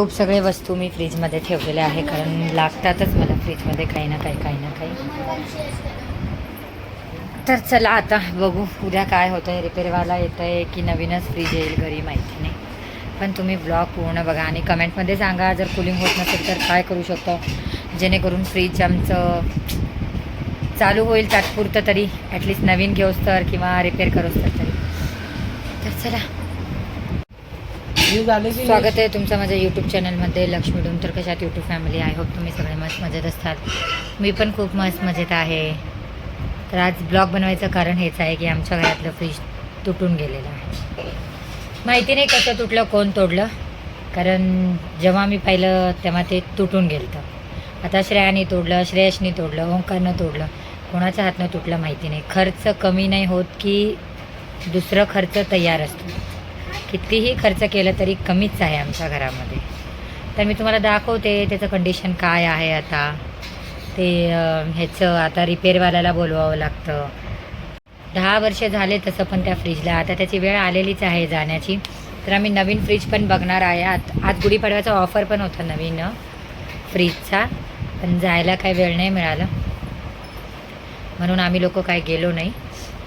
खूप सगळे वस्तू मी फ्रीजमध्ये ठेवलेल्या आहे कारण लागतातच मला फ्रीजमध्ये काही ना काही काही ना काही. तर चला आता बघू उद्या काय होतं आहे रिपेअरवाला येतं आहे की नवीनच फ्रीज येईल घरी माहिती नाही. पण तुम्ही ब्लॉग पूर्ण बघा आणि कमेंटमध्ये सांगा जर कूलिंग होत नसेल तर काय करू शकतो? जेणेकरून फ्रीज आमचं चालू होईल तात्पुरतं तरी ॲटलिस्ट नवीन घेऊस तर किंवा रिपेअर करूस तर तरी. तर चला. स्वागत आहे तुमचं माझ्या यूट्यूब चॅनलमध्ये लक्ष्मी डूम तर कशात? यूट्यूब फॅमिली आय होप तुम्ही सगळे मस्त मजेत असतात. मी पण खूप मस्त मजेत आहे. तर आज ब्लॉग बनवायचं कारण हेच आहे की आमच्या घरातलं फ्रीज तुटून गेलेलं आहे. माहिती नाही कसं तुटलं कोण तोडलं. कारण जेव्हा मी पाहिलं तेव्हा ते तुटून गेलं आता श्रेयाने तोडलं श्रेयशनी तोडलं ओंकारनं तोडलं. कोणाच्या हातनं तुटलं माहिती नाही. खर्च कमी नाही होत की दुसरं खर्च तयार असतो. कितीही खर्च केलं तरी कमीच आहे आमच्या घरामध्ये. तर मी तुम्हाला दाखवते त्याचं कंडिशन काय आहे आता. ते ह्याचं आता रिपेअरवाल्याला बोलवावं लागतं. दहा वर्ष झाले तसं पण त्या फ्रीजला आता त्याची वेळ आलेलीच आहे जाण्याची. तर आम्ही नवीन फ्रीज पण बघणार आहे. आत आज गुढीपाडव्याचा ऑफर पण होता नवीन फ्रीजचा पण जायला काही वेळ नाही मिळाला. म्हणून आम्ही लोक काय गेलो नाही.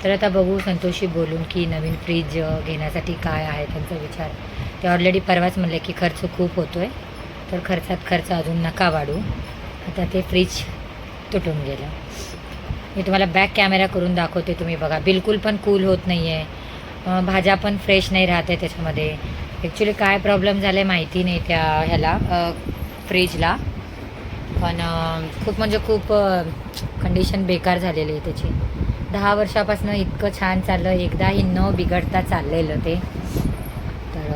तर आता बघू संतोषी बोलून की नवीन फ्रीज घेण्यासाठी काय आहे त्यांचा विचार. ते ऑलरेडी परवाच म्हणले की खर्च खूप होतो आहे तर खर्चात खर्च अजून नका वाढू. आता ते फ्रीज तुटून गेलं. मी तुम्हाला बॅक कॅमेरा करून दाखवते तुम्ही बघा. बिलकुल पण कूल होत नाही आहे भाज्या पण फ्रेश नाही राहत आहे त्याच्यामध्ये. ॲक्च्युली काय प्रॉब्लेम झाला आहे माहिती नाही त्या ह्याला फ्रीजला पण खूप म्हणजे खूप कंडिशन बेकार झालेली आहे त्याची. दहा वर्षापासून इतकं छान चाललं. एकदाही न बिघडता चाललेलं ते. तर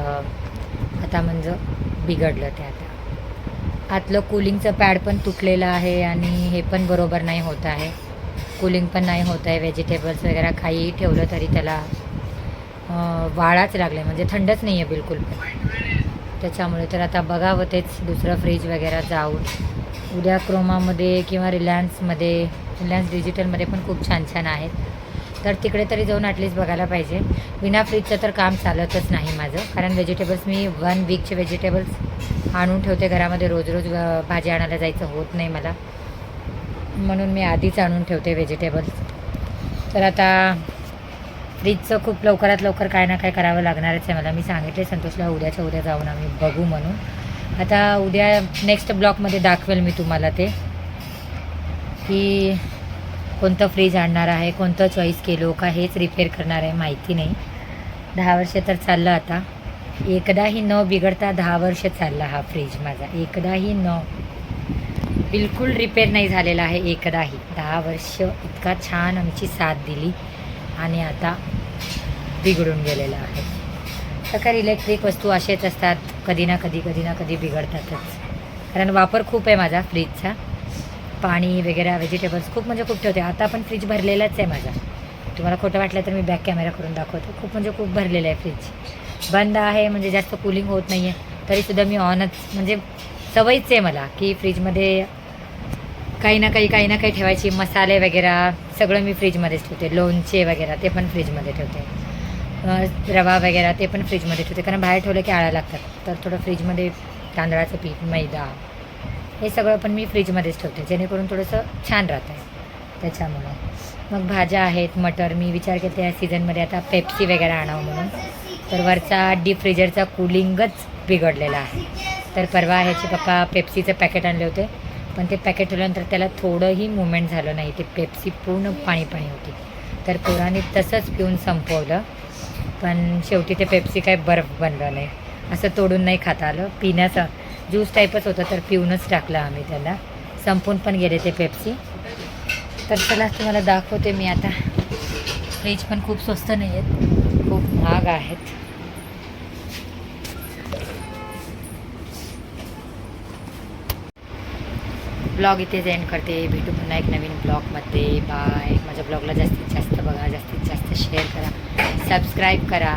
आता म्हणजे बिघडलं ते आता. आतलं कूलिंगचं पॅड पण तुटलेलं आहे आणि हे पण बरोबर नाही होत आहे. कूलिंग पण नाही होत आहे. व्हेजिटेबल्स वगैरे खाई ठेवलं तरी त्याला वाळाच लागले म्हणजे थंडच नाही आहे बिलकुल पण. त्याच्यामुळे तर आता बघावं तेच दुसरं फ्रीज वगैरे जाऊन. उद्या क्रोमामध्ये किंवा रिलायन्समध्ये रिलायन्स डिजिटलमध्ये पण खूप छान छान आहेत. तर तिकडे तरी जाऊन ॲटलिस्ट बघायला पाहिजे. विना फ्रीजचं तर काम चालतच नाही माझं. कारण व्हेजिटेबल्स मी वन वीकचे व्हेजिटेबल्स आणून ठेवते घरामध्ये. रोज रोज भाजी आणायला जायचं होत नाही मला. म्हणून मी आधीच आणून ठेवते व्हेजिटेबल्स तर आता फ्रीजचं खूप लवकरात लवकर काय ना काय करावं लागणारच आहे मला. मी सांगितले संतोषला उद्याच्या उद्या जाऊन आम्ही बघू म्हणून. आता उद्या नेक्स्ट ब्लॉकमध्ये दाखवेल मी तुम्हाला ते. की कोणतं फ्रीज आणणार आहे कोणतं चॉईस केलो का हेच रिपेअर करणार आहे माहिती नाही. दहा वर्ष तर चाललं आता. एकदाही न बिघडता दहा वर्ष चालला हा फ्रीज माझा. एकदाही न बिलकुल रिपेअर नाही झालेला आहे एकदाही. दहा वर्ष इतका छान आमची साथ दिली आणि आता बिघडून गेलेला आहे. तर इलेक्ट्रिक वस्तू असेच असतात. कधी ना कधी कधी ना कधी बिघडतातच. कारण वापर खूप आहे माझा फ्रीजचा पाणी वगैरे व्हेजिटेबल्स खूप म्हणजे खूप ठेवते. आता पण फ्रीज भरलेलाच आहे माझा. तुम्हाला खोटं वाटलं तर मी बॅक कॅमेरा करून दाखवते. खूप म्हणजे खूप भरलेलं आहे फ्रीज बंद आहे म्हणजे जास्त कूलिंग होत नाही आहे तरीसुद्धा मी ऑनच म्हणजे सवयीच आहे मला की फ्रीजमध्ये काही ना काही काही ना काही ठेवायची. मसाले वगैरे सगळं मी फ्रीजमध्येच ठेवते. लोणचे वगैरे ते पण फ्रीजमध्ये ठेवते. रवा वगैरे ते पण फ्रीजमध्ये ठेवते. कारण बाहेर ठेवलं की आळ्या लागतात. तर थोडं फ्रीजमध्ये तांदळाचं पीठ मैदा हे सगळं पण मी फ्रीजमध्येच ठेवते जेणेकरून थोडंसं छान राहतं आहे त्याच्यामुळे. मग भाज्या आहेत मटर मी विचार केला या सीझनमध्ये आता पेप्सी वगैरे आणावं म्हणून. तर वरचा डीप फ्रीजरचा कूलिंगच बिघडलेला आहे. तर परवा ह्याचे पप्पा पेप्सीचं पॅकेट आणले होते पण ते पॅकेट ठेवल्यानंतर त्याला थोडंही मुवमेंट झालं नाही. ते पेप्सी पूर्ण पाणी पाणी होती. तर पोराने तसंच पिऊन संपवलं पण शेवटी ते पेप्सी काय बर्फ बनलं नाही. असं तोडून नाही खाता आलं. पिण्याचं ज्यूस टाईपच होता तर पिऊनच टाकलं आम्ही त्याला. संपून पण गेले ते पेप्सी तर चला तुम्हाला दाखवते मी आता. फ्रीज पण खूप स्वस्त नाही आहेत खूप महाग आहेत. ब्लॉग इथेच एंड करते. भेटू पुन्हा एक नवीन ब्लॉगमध्ये बाय माझ्या ब्लॉगला जास्तीत जास्त बघा. जास्तीत जास्त शेअर करा. सबस्क्राईब करा.